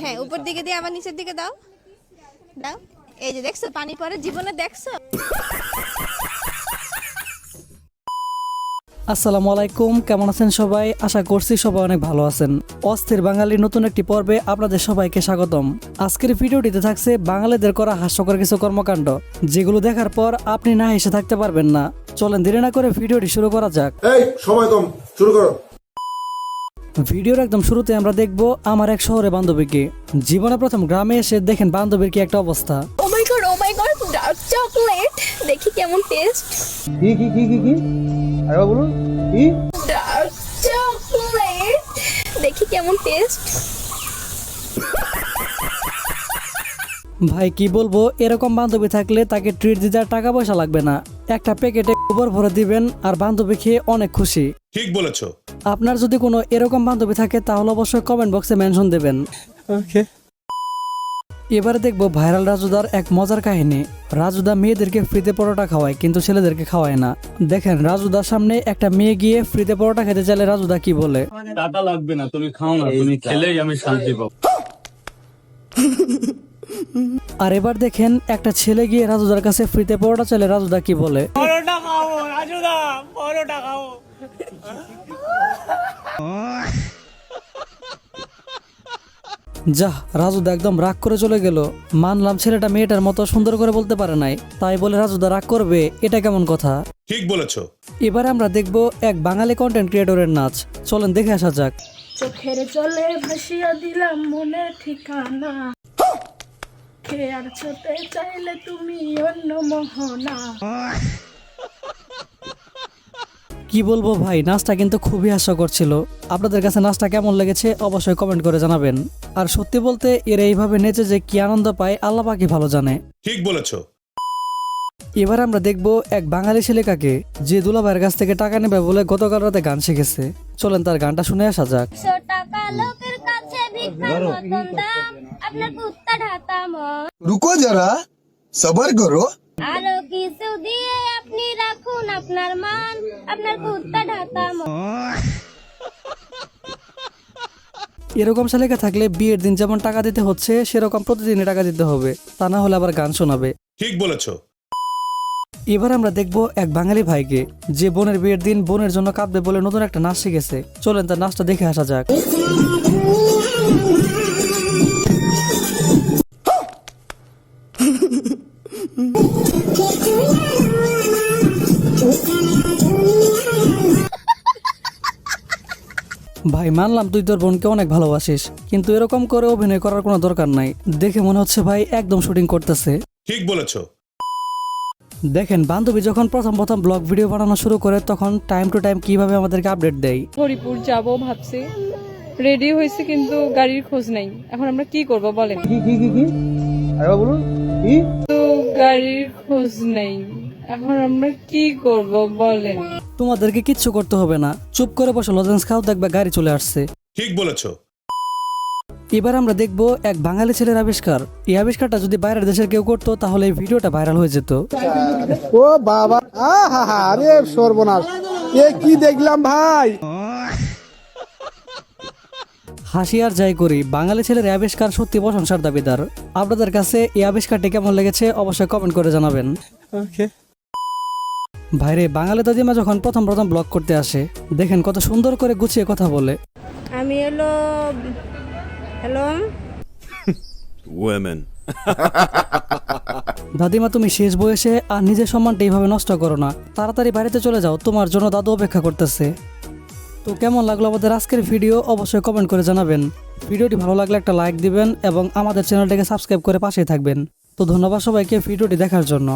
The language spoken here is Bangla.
হ্যাঁ উপর দিকে দিয়ে আবার নিচের দিকে দাও। দাও। এই যে দেখছ পানি পরে জীবনে দেখছ? আসসালামু আলাইকুম কেমন আছেন সবাই? আশা করছি সবাই অনেক ভালো আছেন। অস্থির বাঙালির নতুন একটি পর্বে আপনাদের সবাইকে স্বাগতম। আজকের ভিডিওটিতে থাকছে বাঙালিদের করা হাস্যকর কিছু কর্মকাণ্ড যেগুলো দেখার পর আপনি না হেসে থাকতে পারবেন না। চলেন দেরি না করে ভিডিওটি শুরু করা যাক। এই সময় কম শুরু করো। ভিডিওর একদম শুরুতে আমরা দেখব আমার এক শহরে বান্ধবীকে। জীবনে প্রথম গ্রামে এসে দেখেন বান্ধবীর কি একটা অবস্থা। ও my god oh my god dark chocolate দেখি কেমন টেস্ট কি কি কি কি কি? আরেকবার বলুন কি? ডার্ক চকলেট দেখি কেমন টেস্ট ভাই কি বলব এরকম বান্ধবী থাকলে তাকে ট্রিট দিতে আর টাকা পয়সা লাগবে না। একটা প্যাকেটে গোবর ভরে দিবেন আর বান্ধবী খেয়ে অনেক খুশি। ঠিক বলেছ। আপনার যদি কোনো এরকম বান্ধবী থাকে তাহলে অবশ্যই কমেন্ট বক্সে মেনশন দেবেন। ওকে। এবারে দেখব ভাইরাল রাজুদার এক মজার কাহিনী। রাজুদা মেয়েদেরকে ফ্রিতে পরোটা খাওয়ায় কিন্তু ছেলেদেরকে খাওয়ায় না। দেখেন রাজুদার সামনে একটা মেয়ে গিয়ে ফ্রিতে পরোটা খেতে চাইলে রাজুদা কি বলে? টাকা লাগবে না তুমি খাও না তুমি খেলেই আমি শান্তি পাবো। আর এবার দেখেন একটা ছেলে গিয়ে রাজুদার কাছে ফ্রিতে পরোটা চলে রাজুদা কি বলে? যাহ রাজুদা একদম রাগ করে চলে গেল। মানলাম ছেলেটা মেয়েটার মতো সুন্দর করে বলতে পারে নাই। তাই বলে রাজুদা রাগ করবে এটা কেমন কথা? ঠিক বলেছ। এবারে আমরা দেখব এক বাঙালি কন্টেন্ট ক্রিয়েটরের নাচ। চলেন দেখে আসা যাক। চোখের জলে ভাসিয়া দিলাম মনে ঠিকানা। ছোতে চাইলে তুমি অন্য মোহনা। কি বলব ভাই নাচটা কিন্তু খুবই হাস্যকর ছিল। আপনাদের কাছে নাচটা কেমন লেগেছে অবশ্যই কমেন্ট করে জানাবেন। আর সত্যি বলতে এরা এইভাবে নেচে যে কি আনন্দ পায় আল্লাহ পাকি ভালো জানে। ঠিক বলেছ। এবার আমরা দেখব এক বাঙালি ছেলেকাকে যে দুলাভাইয়ের কাছ থেকে টাকা নেবে বলে গতকাল রাতে গান শিখেছে। চলেন তার গানটা শুনে আসা যাক। রুকো যারা সবার করো। আরও কিছু দিয়ে আপনি রাখুন আপনার মান আপনার কুত্তা ঢাকা এরকম শালিকা থাকলে বিয়ের দিন যেমন টাকা দিতে হচ্ছে সেরকম প্রতিদিনই টাকা দিতে হবে। তা না হলে আবার গান শোনাবে। ঠিক বলেছ। এবার আমরা দেখব এক বাঙালি ভাইকে, যে বোনের বিয়ের দিন বোনের জন্য কাঁদবে বলে নতুন একটা নাচ শিখেছে। চলেন তার নাচটা দেখে আসা যাক। ভাই, মানলাম তুই তোর বোনকে অনেক ভালোবাসিস, কিন্তু এরকম করে অভিনয় করার কোনো দরকার নাই। দেখে মনে হচ্ছে ভাই একদম শুটিং করতেছে। ঠিক বলেছ। দেখেন বান্ধবী যখন প্রথম প্রথম ব্লগ ভিডিও বানানো শুরু করে তখন টাইম টু টাইম কীভাবে আমাদেরকে আপডেট দেয়? হরিপুর যাব ভাবছি। রেডি হয়েছে কিন্তু গাড়ির খোঁজ নাই। এখন আমরা কি করব বলেন। কি কি কি কি? আরেকবার বলুন কি? তো গাড়ির খোঁজ নেই। এখন আমরা কি করব বলেন। তোমাদেরকে কিচ্ছু করতে হবে না। চুপ করে বসে লজেন্স খাও দেখবে গাড়ি চলে আসছে। ঠিক বলেছ। এবার আমরা দেখব এক বাঙালি ছেলের আবিষ্কার। এই আবিষ্কারটা যদি বাইরের দেশের কেউ করতো তাহলে এই ভিডিওটা ভাইরাল হয়ে যেত। ও বাবা আহা আরে সর্বনাশ। এ কি দেখলাম ভাই? হাসি আর যাই করি বাঙালি ছেলের এই আবিষ্কার সত্যি প্রশংসার দাবিদার। আপনাদের কাছে এই আবিষ্কারটি কেমন লেগেছে অবশ্যই কমেন্ট করে জানাবেন। ওকে ভাইরে বাঙালি দাদিমা যখন প্রথম প্রথম ব্লগ করতে আসে দেখেন কত সুন্দর করে গুছিয়ে কথা বলে। আমি হলো হ্যালো দাদিমা তুমি শেষ বয়সে আর নিজের সম্মানটা এইভাবে নষ্ট করো না। তাড়াতাড়ি বাড়িতে চলে যাও তোমার জন্য দাদু অপেক্ষা করতেছে। তো কেমন লাগল আমাদের আজকের ভিডিও? অবশ্যই কমেন্ট করে জানাবেন। ভিডিওটি ভালো লাগলে একটা লাইক দিবেন এবং আমাদের চ্যানেলটাকে সাবস্ক্রাইব করে পাশেই থাকবেন। তো ধন্যবাদ সবাইকে ভিডিওটি দেখার জন্য।